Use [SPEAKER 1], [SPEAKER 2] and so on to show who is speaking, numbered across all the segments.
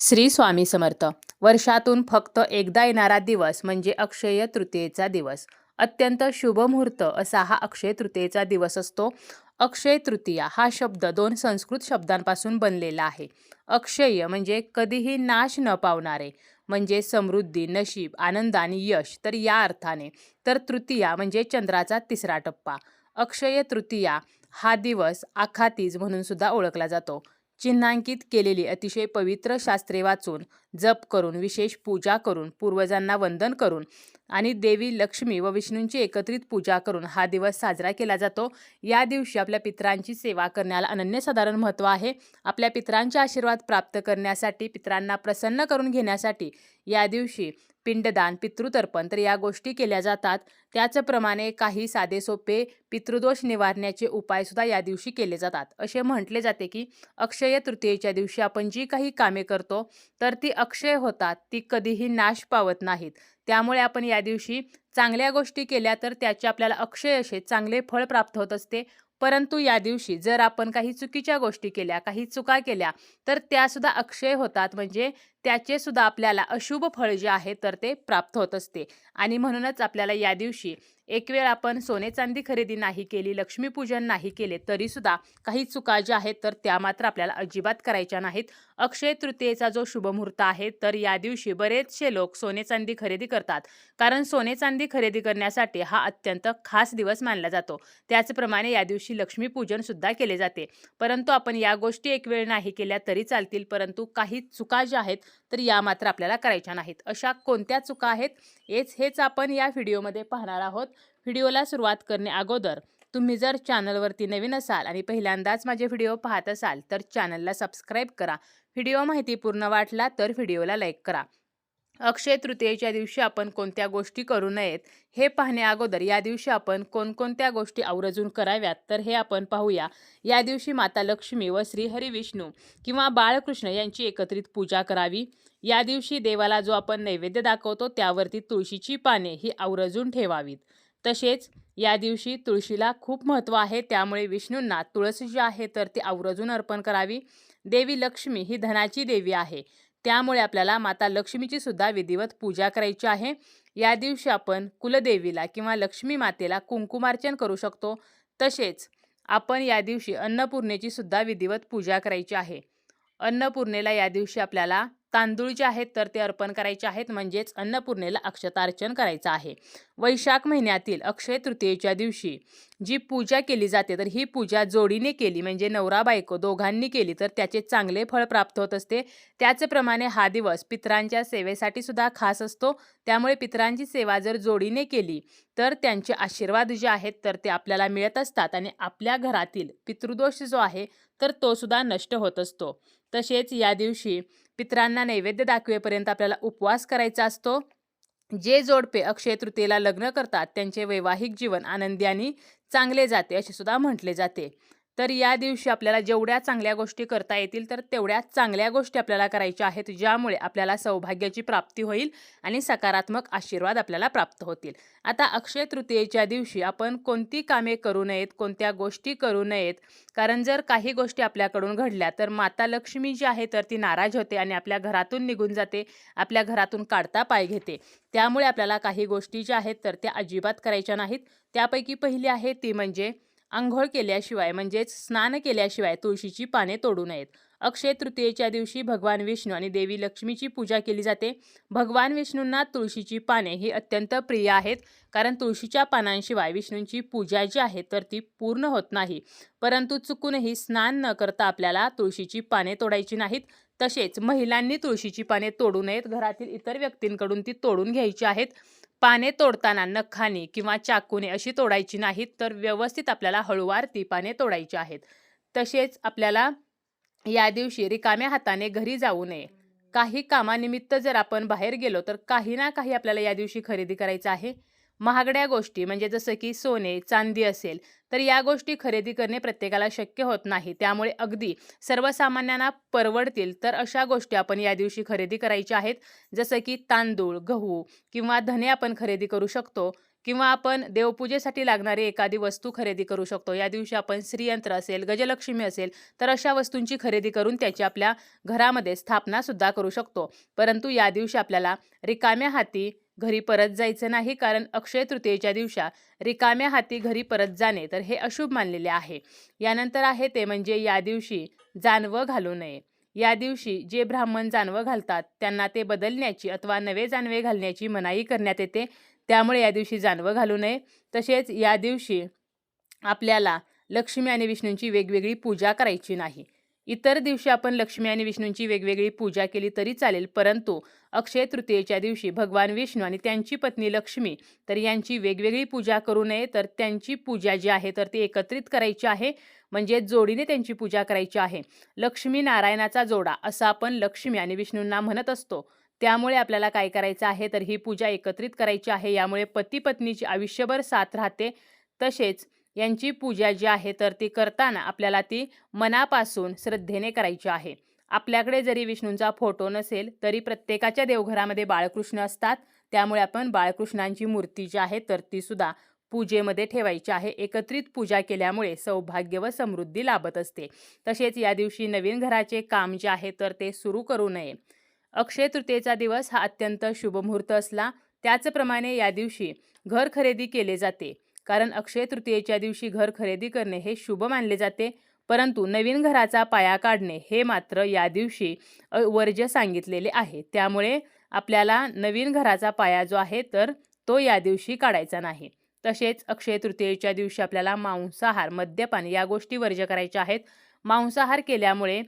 [SPEAKER 1] श्री स्वामी समर्थ. वर्षातून फक्त एकदा येणारा दिवस म्हणजे अक्षय तृतीयेचा दिवस. अत्यंत शुभ मुहूर्त असा हा अक्षय तृतीयेचा दिवस असतो. अक्षय तृतीया हा शब्द दोन संस्कृत शब्दांपासून बनलेला आहे. अक्षय म्हणजे कधीही नाश न पावणारे म्हणजे समृद्धी नशीब आनंद आणि यश तर या अर्थाने. तर तृतीया म्हणजे चंद्राचा तिसरा टप्पा. अक्षय तृतीया हा दिवस आखातीज म्हणून सुद्धा ओळखला जातो. चिन्हांकित केलेली अतिशय पवित्र शास्त्रे वाचून जप करून विशेष पूजा करून पूर्वजांना वंदन करून आणि देवी लक्ष्मी व विष्णूंची एकत्रित पूजा करून हा दिवस साजरा केला जातो. या दिवशी आपल्या पितरांची सेवा करण्याला अनन्यसाधारण महत्त्व आहे. आपल्या पित्रांचे आशीर्वाद प्राप्त करण्यासाठी पित्रांना प्रसन्न करून घेण्यासाठी या दिवशी पिंडदान पितृतर्पण तर या गोष्टी केल्या जातात. त्याचप्रमाणे काही साधे सोपे पितृदोष निवारण्याचे उपायसुद्धा या दिवशी केले जातात. असे म्हटले जाते की अक्षय तृतीयेच्या दिवशी आपण जी काही कामे करतो तर ती अक्षय होतात ती कधीही नाश पावत नाहीत. त्यामुळे आपण या दिवशी चांगल्या गोष्टी केल्या तर त्याचे आपल्याला अक्षय असे चांगले फळ प्राप्त होत असते. परंतु या दिवशी जर आपण काही चुकीच्या गोष्टी केल्या काही चुका केल्या तर त्यासुद्धा अक्षय होतात. म्हणजे त्याचे सुद्धा आपल्याला अशुभ फळ जे आहे तर ते प्राप्त होत असते. आणि म्हणूनच आपल्याला या दिवशी एक वेळ आपण सोने चांदी खरेदी नाही केली लक्ष्मीपूजन नाही केले तरीसुद्धा काही चुका ज्या आहेत तर त्या मात्र आपल्याला अजिबात करायच्या नाहीत. अक्षय तृतीयेचा जो शुभमुहूर्त आहे तर या दिवशी बरेचसे लोक सोने चांदी खरेदी करतात. कारण सोने चांदी खरेदी करण्यासाठी हा अत्यंत खास दिवस मानला जातो. त्याचप्रमाणे या दिवशी लक्ष्मीपूजन सुद्धा केले जाते. परंतु आपण या गोष्टी एक वेळ नाही केल्या तरी चालतील परंतु काही चुका ज्या आहेत तर या मात्र आपल्याला करायच्या नाहीत. अशा कोणत्या चुका आहेत हेच हेच आपण या व्हिडिओमध्ये पाहणार आहोत. व्हिडिओला सुरुवात करणे अगोदर तुम्ही जर चॅनलवरती नवीन असाल आणि पहिल्यांदाच माझे व्हिडिओ पाहत असाल तर चॅनलला सबस्क्राईब करा. व्हिडिओ माहितीपूर्ण वाटला तर व्हिडिओला लाईक करा. अक्षय तृतीयेच्या दिवशी आपण कोणत्या गोष्टी करू नयेत हे पाहण्या अगोदर या दिवशी आपण कोणकोणत्या गोष्टी आवर्जून कराव्यात तर हे आपण पाहूया. या दिवशी माता लक्ष्मी व श्रीहरी विष्णू किंवा बाळकृष्ण यांची एकत्रित पूजा करावी. या दिवशी देवाला जो आपण नैवेद्य दाखवतो त्यावरती तुळशीची पाने ही आवर्जून ठेवावीत. तसेच या दिवशी तुळशीला खूप महत्त्व आहे त्यामुळे विष्णूंना तुळस जी आहे तर ती आवर्जून अर्पण करावी. देवी लक्ष्मी ही धनाची देवी आहे. त्यामुळे आपल्याला माता लक्ष्मीची सुद्धा विधिवत पूजा करायची आहे. या दिवशी आपण कुलदेवीला किंवा लक्ष्मी मातेला कुंकुमार्चन करू शकतो. तसेच आपण या दिवशी अन्नपूर्णेची सुद्धा विधिवत पूजा करायची आहे. अन्नपूर्णेला या दिवशी आपल्याला तांदूळ जे आहेत तर ते अर्पण करायचे आहेत. म्हणजेच अन्नपूर्णेला अक्षतार्चन करायचं आहे. वैशाख महिन्यातील अक्षय तृतीयेच्या दिवशी जी पूजा केली जाते तर ही पूजा जोडीने केली. म्हणजे नवरा बायको दोघांनी केली. तर त्याचे चांगले फळ प्राप्त होत असते. त्याचप्रमाणे हा दिवस पितरांच्या सेवेसाठी सुद्धा खास असतो. त्यामुळे पितरांची सेवा जर जोडीने केली तर त्यांचे आशीर्वाद जे आहेत तर ते आपल्याला मिळत असतात. आणि आपल्या घरातील पितृदोष जो आहे तर तो सुद्धा नष्ट होत असतो. तसेच या दिवशी पितरांना नैवेद्य दाखवेपर्यंत आपल्याला उपवास करायचा असतो. जे जोडपे अक्षय तृतीयेला लग्न करतात त्यांचे वैवाहिक जीवन आनंदी आणि चांगले जाते असे सुद्धा म्हटले जाते. तर या दिवशी आपल्याला जेवढ्या चांगल्या गोष्टी करता येतील तर तेवढ्या चांगल्या गोष्टी आपल्याला करायच्या आहेत ज्यामुळे आपल्याला सौभाग्याची प्राप्ती होईल आणि सकारात्मक आशीर्वाद आपल्याला प्राप्त होतील. आता अक्षय तृतीयेच्या दिवशी आपण कोणती कामे करू नयेत कोणत्या गोष्टी करू नयेत? कारण जर काही गोष्टी आपल्याकडून घडल्या तर माता लक्ष्मी जी आहे तर ती नाराज होते आणि आपल्या घरातून निघून जाते आपल्या घरातून काढता पाय घेते. त्यामुळे आपल्याला काही गोष्टी ज्या आहेत तर त्या अजिबात करायच्या नाहीत. त्यापैकी पहिली आहे ती म्हणजे आंघोळ केल्याशिवाय म्हणजेच स्नान केल्याशिवाय तुळशीची पाने तोडू नयेत. अक्षय तृतीयेच्या दिवशी भगवान विष्णू आणि देवी लक्ष्मीची पूजा केली जाते. भगवान विष्णूंना तुळशीची पाने ही अत्यंत प्रिय आहेत कारण तुळशीच्या पानांशिवाय विष्णूंची पूजा जी आहे तर ती पूर्ण होत नाही. परंतु चुकूनही स्नान न करता आपल्याला तुळशीची पाने तोडायची नाहीत. तसेच महिलांनी तुळशीची पाने तोडू नयेत. घरातील इतर व्यक्तींकडून ती तोडून घ्यायची आहेत. पाने तोडताना नखाने किंवा चाकूने अशी तोडायची नाहीत तर व्यवस्थित आपल्याला हळूवार ती पाने तोडायची आहेत. तसेच आपल्याला या दिवशी रिकाम्या हाताने घरी जाऊ नये. काही कामानिमित्त जर आपण बाहेर गेलो तर काही ना काही आपल्याला या दिवशी खरेदी करायचं आहे. महागड्या गोष्टी म्हणजे जसं की सोने चांदी असेल तर या गोष्टी खरेदी करणे प्रत्येकाला शक्य होत नाही. त्यामुळे अगदी सर्वसामान्यांना परवडतील तर अशा गोष्टी आपण या दिवशी खरेदी करायच्या आहेत. जसं की तांदूळ गहू किंवा धने आपण खरेदी करू शकतो किंवा आपण देवपूजेसाठी लागणारी एखादी वस्तू खरेदी करू शकतो. या दिवशी आपण श्रीयंत्र असेल गजलक्ष्मी असेल तर अशा वस्तूंची खरेदी करून त्याची आपल्या घरामध्ये स्थापनासुद्धा करू शकतो. परंतु या दिवशी आपल्याला रिकाम्या हाती घरी परत जायचं नाही कारण अक्षय तृतीयेच्या दिवशी रिकाम्या हाती घरी परत जाणे तर हे अशुभ मानलेले आहे. यानंतर आहे ते म्हणजे या दिवशी जानवं घालू नये. या दिवशी जे ब्राह्मण जानवं घालतात त्यांना ते बदलण्याची अथवा नवे जानवे घालण्याची मनाई करण्यात येते. त्यामुळे या दिवशी जानवं घालू नये. तसेच या दिवशी आपल्याला लक्ष्मी आणि विष्णूंची वेगवेगळी पूजा करायची नाही. इतर दिवशी आपण लक्ष्मी आणि विष्णूंची वेगवेगळी पूजा केली तरी चालेल परंतु अक्षय तृतीयेच्या दिवशी भगवान विष्णू आणि त्यांची पत्नी लक्ष्मी तर यांची वेगवेगळी पूजा करू नये तर त्यांची पूजा जी आहे तर ती एकत्रित करायची आहे म्हणजे जोडीने त्यांची पूजा करायची आहे. लक्ष्मी नारायणाचा जोडा असं आपण लक्ष्मी आणि विष्णूंना म्हणत असतो. त्यामुळे आपल्याला काय करायचं आहे तर ही पूजा एकत्रित करायची आहे यामुळे पती पत्नीची आयुष्यभर साथ राहते. तसेच यांची पूजा जी आहे तर ती करताना आपल्याला ती मनापासून श्रद्धेने करायची आहे. आपल्याकडे जरी विष्णूंचा फोटो नसेल तरी प्रत्येकाच्या देवघरामध्ये बाळकृष्ण असतात. त्यामुळे आपण बाळकृष्णांची मूर्ती जी आहे तर ती सुद्धा पूजेमध्ये ठेवायची आहे. एकत्रित पूजा केल्यामुळे सौभाग्य व समृद्धी लाभत असते. तसेच या दिवशी नवीन घराचे काम जे आहे तर ते सुरू करू नये. अक्षय तृतीयेचा दिवस हा अत्यंत शुभ मुहूर्त असला त्याचप्रमाणे या दिवशी घर खरेदी केले जाते. कारण अक्षय तृतीयेच्या दिवशी घर खरेदी करणे हे शुभ मानले जाते. परंतु नवीन घराचा पाया काढणे हे मात्र या दिवशी वर्ज्य सांगितलेले आहे. त्यामुळे आपल्याला नवीन घराचा पाया जो आहे तर तो या दिवशी काढायचा नाही. तसेच अक्षय तृतीयेच्या दिवशी आपल्याला मांसाहार मद्यपान या गोष्टी वर्ज्य करायच्या आहेत. मांसाहार केल्यामुळे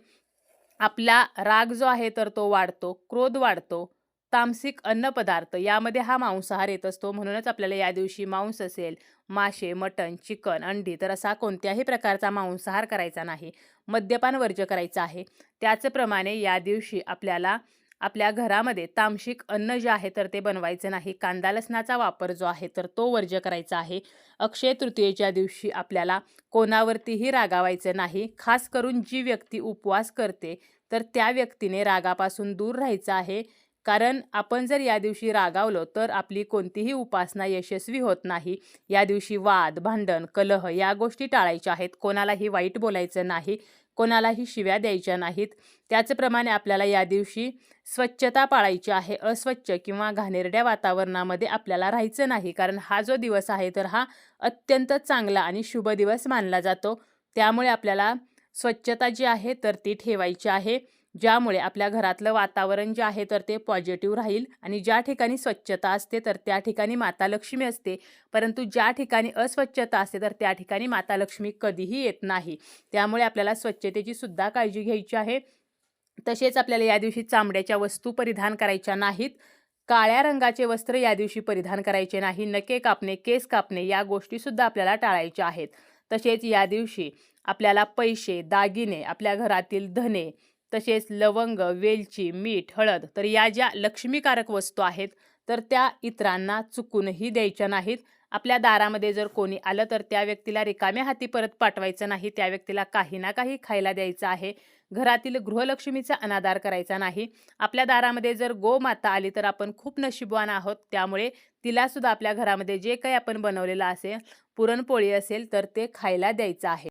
[SPEAKER 1] आपला राग जो आहे तर तो वाढतो क्रोध वाढतो. तामसिक अन्नपदार्थ यामध्ये हा मांसाहार येत असतो. म्हणूनच आपल्याला या दिवशी मांस असेल मासे मटण चिकन अंडी तर असा कोणत्याही प्रकारचा मांसाहार करायचा नाही. मद्यपान वर्ज्य करायचं आहे. त्याचप्रमाणे या दिवशी आपल्याला आपल्या घरामध्ये तामसिक अन्न जे आहे तर ते बनवायचं नाही. कांदा लसणाचा वापर जो आहे तर तो वर्ज्य करायचा आहे. अक्षय तृतीयेच्या दिवशी आपल्याला कोणावरतीही रागावायचं नाही. खास करून जी व्यक्ती उपवास करते तर त्या व्यक्तीने रागापासून दूर राहायचं आहे. कारण आपण जर या दिवशी रागावलो तर आपली कोणतीही उपासना यशस्वी होत नाही. या दिवशी वाद भांडण कलह या गोष्टी टाळायच्या आहेत. कोणालाही वाईट बोलायचं नाही. कोणालाही शिव्या द्यायच्या नाहीत. त्याचप्रमाणे आपल्याला या दिवशी स्वच्छता पाळायची आहे. अस्वच्छ किंवा घाणेरड्या वातावरणामध्ये आपल्याला राहायचं नाही. कारण हा जो दिवस आहे तर हा अत्यंत चांगला आणि शुभ दिवस मानला जातो. त्यामुळे आपल्याला स्वच्छता जी आहे तर ती ठेवायची आहे. ज्यामुळे आपल्या घरातलं वातावरण जे आहे तर ते पॉझिटिव्ह राहील आणि ज्या ठिकाणी स्वच्छता असते तर त्या ठिकाणी माता लक्ष्मी असते. परंतु ज्या ठिकाणी अस्वच्छता असते तर त्या ठिकाणी माता लक्ष्मी कधीही येत नाही. त्यामुळे आपल्याला स्वच्छतेची सुद्धा काळजी घ्यायची आहे. तसेच आपल्याला या दिवशी चामड्याच्या वस्तू परिधान करायच्या नाहीत. काळ्या रंगाचे वस्त्र या दिवशी परिधान करायचे नाही. नके कापणे केस कापणे या गोष्टीसुद्धा आपल्याला टाळायच्या आहेत. तसेच या दिवशी आपल्याला पैसे दागिने आपल्या घरातील धने तसेच लवंग वेलची मीठ हळद तर या ज्या लक्ष्मीकारक वस्तू आहेत तर त्या इतरांना चुकूनही द्यायच्या नाहीत. आपल्या दारामध्ये जर कोणी आलं तर त्या व्यक्तीला रिकाम्या हाती परत पाठवायचं नाही त्या व्यक्तीला काही ना काही खायला द्यायचं आहे. घरातील गृहलक्ष्मीचा अनादार करायचा नाही. आपल्या दारामध्ये जर गोमाता आली तर आपण खूप नशीबवान आहोत. त्यामुळे तिलासुद्धा आपल्या घरामध्ये जे काही आपण बनवलेलं असेल पुरणपोळी असेल तर ते खायला द्यायचं आहे.